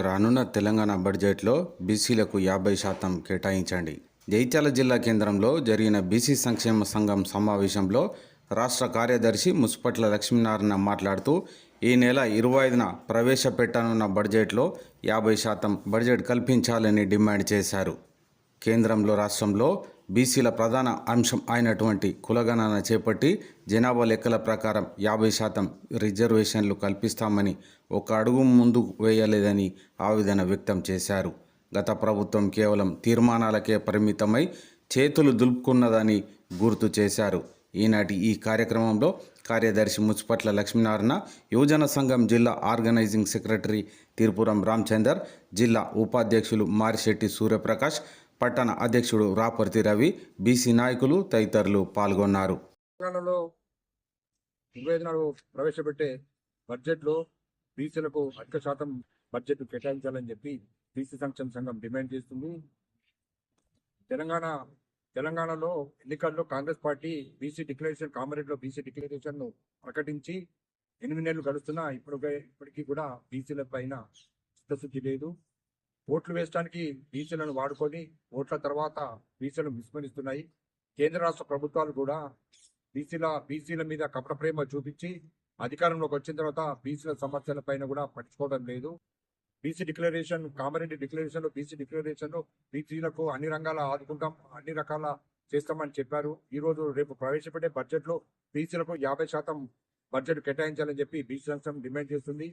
రానున్న తెలంగాణ బడ్జెట్లో బీసీలకు యాభై శాతం కేటాయించండి. జైత్యాల జిల్లా కేంద్రంలో జరిగిన బీసీ సంక్షేమ సంఘం సమావేశంలో రాష్ట్ర కార్యదర్శి ముసుపట్ల లక్ష్మీనారాయణ మాట్లాడుతూ ఈ నెల ఇరవై ఐదున ప్రవేశపెట్టనున్న బడ్జెట్లో యాభై శాతం బడ్జెట్ కల్పించాలని డిమాండ్ చేశారు. కేంద్రంలో రాష్ట్రంలో బీసీల ప్రధాన అంశం అయినటువంటి కులగణన చేపట్టి జనాభా లెక్కల ప్రకారం యాభై శాతం రిజర్వేషన్లు కల్పిస్తామని ఒక అడుగు ముందుకు వేయలేదని ఆవేదన వ్యక్తం చేశారు. గత ప్రభుత్వం కేవలం తీర్మానాలకే పరిమితమై చేతులు దులుపుకున్నదని గుర్తు చేశారు. ఈనాటి ఈ కార్యక్రమంలో కార్యదర్శి ముచ్పట్ల లక్ష్మీనారాయణ యువజన సంఘం జిల్లా ఆర్గనైజింగ్ సెక్రటరీ తిరుపురం రామచందర్ జిల్లా ఉపాధ్యక్షులు మారిశెట్టి సూర్యప్రకాష్ పట్టణ అధ్యక్షుడు రాపర్తి రవి బీసీ నాయకులు తదితరులు పాల్గొన్నారు. తెలంగాణలో ఇరవై నాడు ప్రవేశపెట్టే బడ్జెట్లో బీసీలకు అధిక శాతం బడ్జెట్ కేటాయించాలని చెప్పి బీసీ సంక్షేమ సంఘం డిమాండ్ చేస్తుంది. తెలంగాణ తెలంగాణలో ఎన్నికల్లో కాంగ్రెస్ పార్టీ బీసీ డిక్లరేషన్ కామరేడ్లో బీసీ డిక్లరేషన్ను ప్రకటించి ఎనిమిది నెలలు గడుస్తున్నా ఇప్పుడు ఇప్పటికీ కూడా బీసీల పైన చిత్తశుద్ధి లేదు. ఓట్లు వేయడానికి బీసీలను వాడుకొని ఓట్ల తర్వాత బీసీలను విస్మరిస్తున్నాయి. కేంద్ర రాష్ట్ర ప్రభుత్వాలు కూడా బీసీల బీసీల మీద కపట ప్రేమ చూపించి అధికారంలోకి వచ్చిన తర్వాత బీసీల సమస్యల పైన కూడా పట్టించుకోవడం లేదు. BC declaration Kamareddy declaration BC declaration బీసీలకు అన్ని రంగాల ఆదుకుంటాం అన్ని రకాల చేస్తామని చెప్పారు. ఈరోజు రేపు ప్రవేశపెట్టే బడ్జెట్లో బీసీలకు యాభై శాతం బడ్జెట్ కేటాయించాలని చెప్పి బీసీ సంఘం డిమాండ్ చేస్తుంది.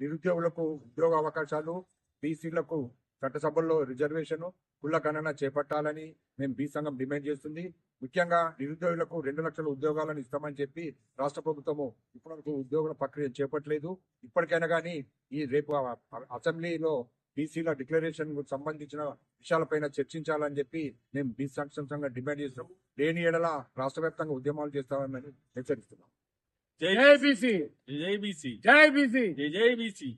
నిరుద్యోగులకు ఉద్యోగ అవకాశాలు బీసీలకు చట్టసభల్లో రిజర్వేషన్ కుల గణన చేపట్టాలని మేము బీ సంఘం డిమాండ్ చేస్తుంది. ముఖ్యంగా నిరుద్యోగులకు రెండు లక్షల ఉద్యోగాలను ఇస్తామని చెప్పి రాష్ట్ర ప్రభుత్వము ఇప్పటివరకు ఉద్యోగుల ప్రక్రియ చేపట్టలేదు. ఇప్పటికైనా కానీ ఈ రేపు అసెంబ్లీలో బీసీల డిక్లరేషన్కు సంబంధించిన విషయాలపైన చర్చించాలని చెప్పి మేము బీ సంక్షేమ సంఘం డిమాండ్ చేస్తున్నాం లేని ఏడల రాష్ట్ర వ్యాప్తంగా ఉద్యమాలు చేస్తామని హెచ్చరిస్తున్నాం. జై జై బీసీ జై బీసీ జై బీసీ జై జై బీసీ